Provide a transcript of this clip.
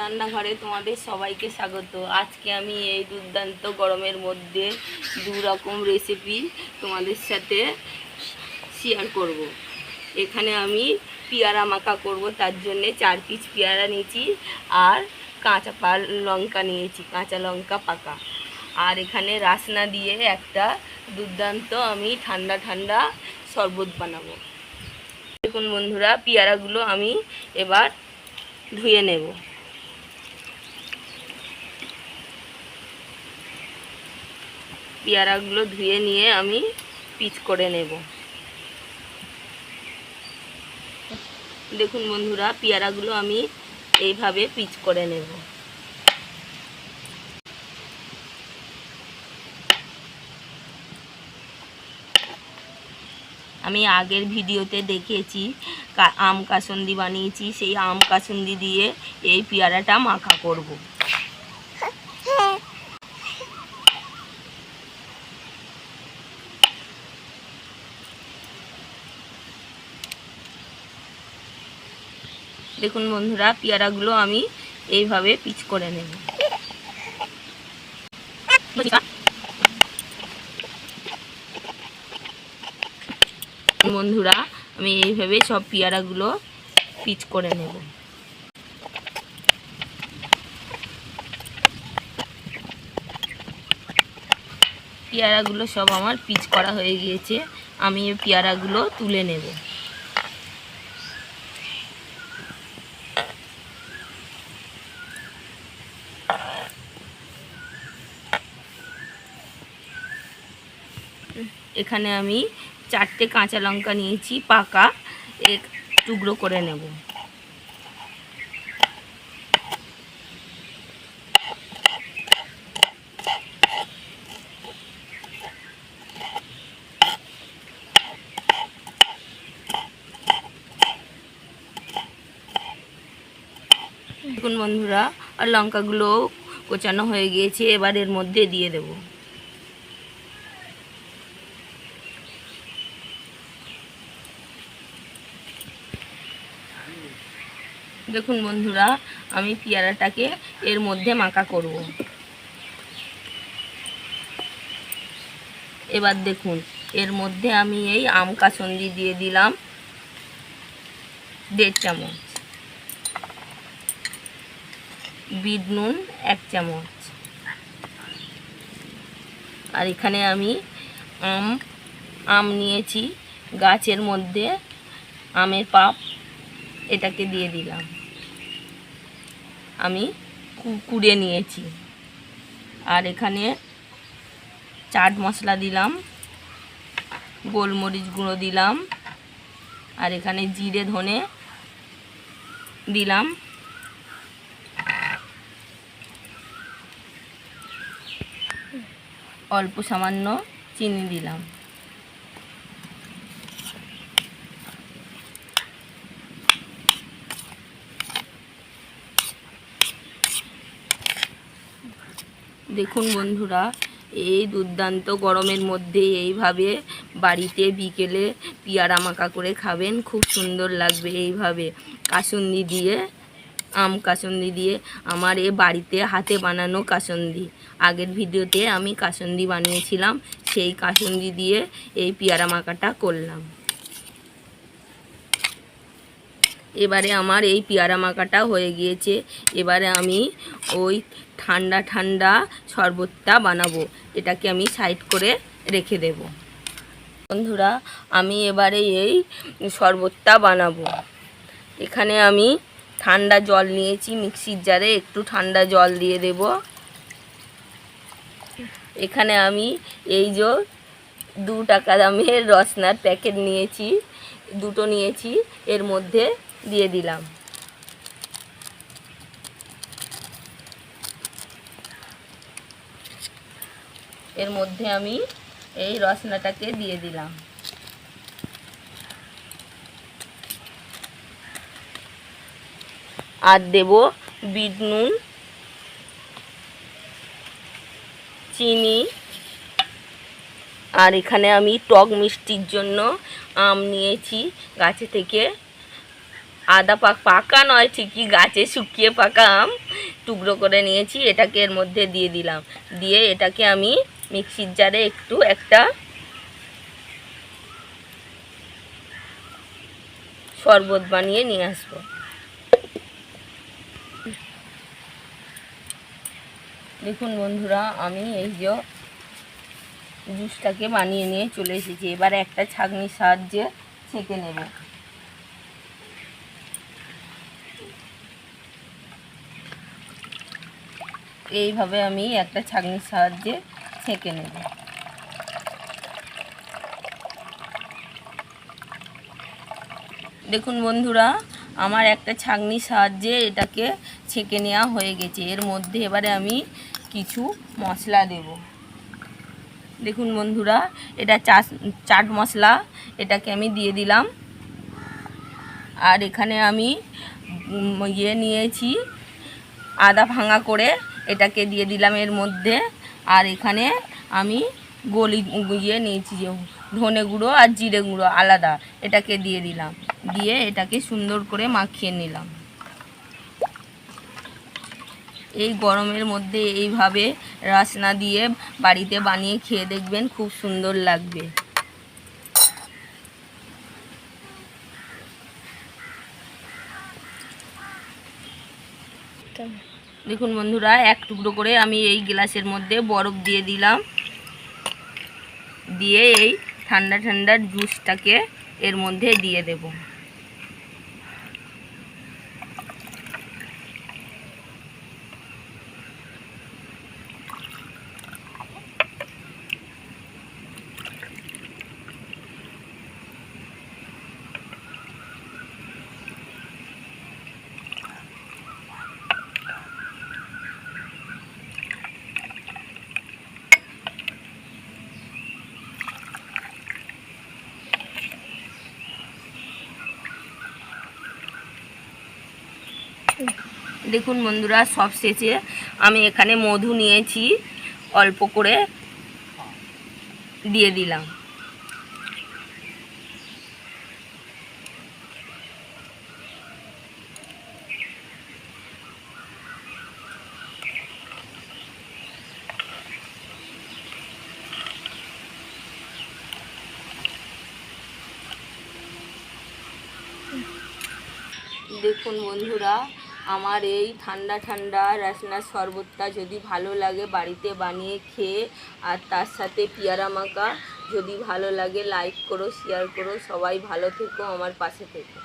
রান্নাঘরে তোমাদের সবাইকে স্বাগত। আজকে আমি এই দুর্দান্ত গরমের মধ্যে দু রকম রেসিপি তোমাদের সাথে শেয়ার করব। এখানে আমি পেয়ারা মাখা করব, তার জন্যে চার পিস পেয়ারা নিয়েছি আর কাঁচা পাল লঙ্কা নিয়েছি, কাঁচা লঙ্কা পাকা। আর এখানে রাসনা দিয়ে একটা দুর্দান্ত আমি ঠান্ডা ঠান্ডা শরবত বানাবো। দেখুন বন্ধুরা, পেয়ারাগুলো আমি এবার ধুয়ে নেব। পেয়ারাগুলো ধুয়ে নিয়ে আমি পিচ করে নেব দেখুন বন্ধুরা, পেয়ারাগুলো আমি এইভাবে পিচ করে নেব আমি আগের ভিডিওতে দেখেছি আম কাসন্দি বানিয়েছি, সেই আম কাসন্দি দিয়ে এই পেয়ারাটা মাখা করব। দেখুন বন্ধুরা, পেয়ারাগুলো আমি এইভাবে পিচ করে নেব। বন্ধুরা, আমি এইভাবে সব পেয়ারাগুলো পিচ করে নেব। পেয়ারাগুলো সব আমার পিচ করা হয়ে গিয়েছে, আমি এই পেয়ারাগুলো তুলে নেব। এখানে আমি চারটে কাঁচা লঙ্কা নিয়েছি পাকা। এক টুকরো করে নেব। বন্ধুরা আর লঙ্কাগুলো কোচানো হয়ে গিয়েছে, এবার এর মধ্যে দিয়ে দেবো। দেখুন বন্ধুরা, আমি পেয়ারাটাকে এর মধ্যে মাখা করব। এবার দেখুন, এর মধ্যে আমি এই আম কাসন্দি দিয়ে দিলাম দেড় চামচ। বিট নুন এক চামচ। আর এখানে আমি আম আম নিয়েছি। গাছের মধ্যে আমের পাপ এটাকে দিয়ে দিলাম। আমি কুড়ে নিয়েছি। আর এখানে চাট মশলা দিলাম, গোলমরিচ গুঁড়ো দিলাম, আর এখানে জিরে ধনে দিলাম। অল্প সামান্য চিনি দিলাম। দেখুন বন্ধুরা, এই দুর্দান্ত গরমের মধ্যে এইভাবে বাড়িতে বিকেলে পেয়ারা মাখা করে খাবেন, খুব সুন্দর লাগবে এইভাবে কাসুন্দি দিয়ে আম কাসন্দি দিয়ে আমার এ বাড়িতে হাতে বানানো কাসন্দি। আগের ভিডিওতে আমি কাসন্দি বানিয়েছিলাম, সেই কাসুন্দি দিয়ে এই পেয়ারা মাখাটা করলাম। এবারে আমার এই পেয়ারা মাখাটা হয়ে গিয়েছে। এবারে আমি ওই ঠান্ডা ঠান্ডা শরবতটা বানাবো। এটাকে আমি সাইড করে রেখে দেব। বন্ধুরা, আমি এবারে এই শরবতটা বানাবো। এখানে আমি ঠান্ডা জল নিয়েছি মিক্সির জারে, একটু ঠান্ডা জল দিয়ে দেব। এখানে আমি এই যে দু টাকা দামের রসনার প্যাকেট নিয়েছি, দুটো নিয়েছি, এর মধ্যে দিয়ে দিলাম। এর মধ্যে আমি এই রসনাটাকে দিয়ে দিলাম। আর দেব বিট নুন, চিনি, আর এখানে আমি টক মিষ্টির জন্য আম নিয়েছি। গাছে থেকে আদা পাক পাকা নয়, ঠিকই গাছে শুকিয়ে পাকা আম টুকরো করে নিয়েছি। এটাকে এর মধ্যে দিয়ে দিলাম। দিয়ে এটাকে আমি মিক্সির জারে একটু একটা শরবত বানিয়ে নিয়ে আসব। দেখুন বন্ধুরা, আমি এই যে জুসটাকে বানিয়ে নিয়ে চলে এসেছি। এবার একটা ছাঁকনির সাহায্যে ছেঁকে নেব। এইভাবে আমি একটা ছাঁকনির সাহায্যে ছেঁকে নেব। দেখুন বন্ধুরা আমার একটা ছাঁকনির সাহায্যে এটাকে ছেঁকে নেওয়া হয়ে গেছে। এর মধ্যে এবারে আমি কিছু মশলা দেব। দেখুন বন্ধুরা, এটা চাট মশলা, এটাকে আমি দিয়ে দিলাম। আর এখানে আমি ইয়ে নিয়েছি, আদা ভাঙা করে এটাকে দিয়ে দিলাম এর মধ্যে। আর এখানে আমি গলি ইয়ে নিয়েছি ধনে গুঁড়ো আর জিরে গুঁড়ো, আলাদা। এটাকে দিয়ে দিলাম। দিয়ে এটাকে সুন্দর করে মাখিয়ে নিলাম। এই গরমের মধ্যে এইভাবে রাসনা দিয়ে বাড়িতে বানিয়ে খেয়ে দেখবেন খুব সুন্দর লাগবে। দেখুন বন্ধুরা, এক টুকরো করে আমি এই গ্লাসের মধ্যে বরফ দিয়ে দিলাম। দিয়ে এই ঠান্ডা ঠান্ডার জুসটাকে এর মধ্যে দিয়ে দেব। দেখুন বন্ধুরা সব শেষে আমি এখানে মধু নিয়েছি অল্প করে দিয়ে দিলাম। দেখুন বন্ধুরা আমার এই ঠান্ডা ঠান্ডা রাসনার শরবতটা যদি ভালো লাগে বাড়িতে বানিয়ে খেয়ে, আর তার সাথে পিয়ারা মাখা যদি ভালো লাগে লাইক করো শেয়ার করো, সবাই ভালো থেকো আমার পাশে থেকো।